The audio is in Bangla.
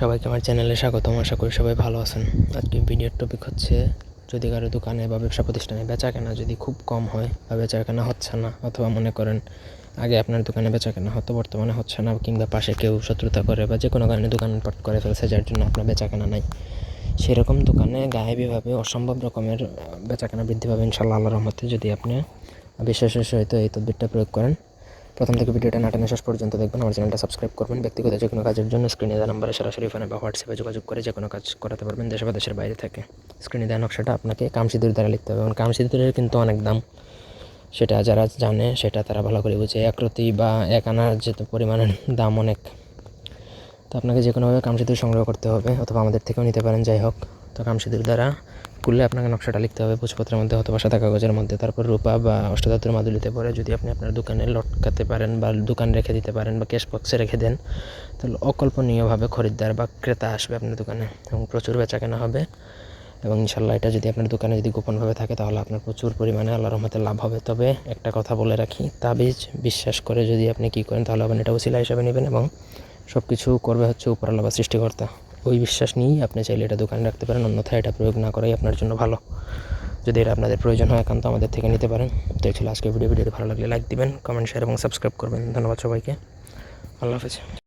সবাইকে আমার চ্যানেলে স্বাগতম। আশা করি সবাই ভালো আছেন। আজকে ভিডিওর টপিক হচ্ছে, যদি কারও দোকানে বা ব্যবসা প্রতিষ্ঠানে বেচা কেনা যদি খুব কম হয় বা বেচা কেনা হচ্ছে না, অথবা মনে করেন আগে আপনার দোকানে বেচা কেনা হতো, বর্তমানে হচ্ছে না, কিংবা পাশে কেউ শত্রুতা করে বা যে কোনো কারণে দোকান পট করে ফেলছে যার জন্য আপনার বেচা কেনা নাই, সেরকম দোকানে গায়েবীভাবে অসম্ভব রকমের বেচা কেনা বৃদ্ধি পাবে ইনশাল্লাহ আল্লাহ রহমতে। যদি আপনি বিশ্বাসের সহিত এই তদবিরটা প্রয়োগ করেন প্রথম থেকে ভিডিওটা নাটানো শেষ পর্যন্ত দেখবেন। আমার চ্যানেলটা সাবস্ক্রাইব করবেন। ব্যক্তিগত যে কোনো কাজের জন্য স্ক্রিনে দেওয়া নাম্বারে সরাসরি ফোনে বা হোয়াটসঅ্যাপে যোগাযোগ করে যে কোনো কাজ করাতে পারবেন দেশে বা দেশের বাইরে থেকে। স্ক্রিনে দেওয়া নকশাটা আপনাকে কামসিদুর দ্বারা লিখতে হবে। এবং কামসিদুরের কিন্তু অনেক দাম। সেটা যারা জানে, সেটা তারা ভালো করে বুঝে। এক রতি বা এক আনার যে পরিমাণের দাম অনেক। তো আপনাকে যে কোনোভাবে কামসিদুর সংগ্রহ করতে হবে, অথবা আমাদের থেকেও নিতে পারেন, যাই হোক। তো কামসিদুর দ্বারা করলে আপনাকে নকশাটা লিখতে হবে পুষ্পত্রের মধ্যে অথবা সাদা কাগজের মধ্যে। তারপর রূপা বা অষ্টধাতুর মাদুলিতে পরে যদি আপনি আপনার দোকানে লটকাতে পারেন বা দোকান রেখে দিতে পারেন বা ক্যাশ বক্সে রেখে দেন, তাহলে অকল্পনীয়ভাবে খরিদ্দার বা ক্রেতা আসবে আপনার দোকানে এবং প্রচুর বেচা কেনা হবে। এবং ইনশাল্লাহ এটা যদি আপনার দোকানে যদি গোপনভাবে থাকে, তাহলে আপনার প্রচুর পরিমাণে আল্লাহ রহমতে লাভ হবে। তবে একটা কথা বলে রাখি, তাবিজ বিশ্বাস করে যদি আপনি কী করেন, তাহলে আপনি এটা উসিলা হিসাবে নেবেন এবং সব কিছু করবে হচ্ছে উপরাল্লা বা সৃষ্টিকর্তা। ওই বিশ্বাস নিয়েই আপনি চাইলে এটা দোকানে রাখতে পারেন, অন্যথায় এটা প্রয়োগ না করাই আপনার জন্য ভালো। যদি এটা আপনাদের প্রয়োজন হয়, একান্ত আমাদের থেকে নিতে পারেন। তো এই ছিল আজকে ভিডিও। ভিডিওটি ভালো লাগলে লাইক দিবেন কমেন্ট শেয়ার এবং সাবস্ক্রাইব করবেন। ধন্যবাদ সবাইকে। আল্লাহ হাফেজ।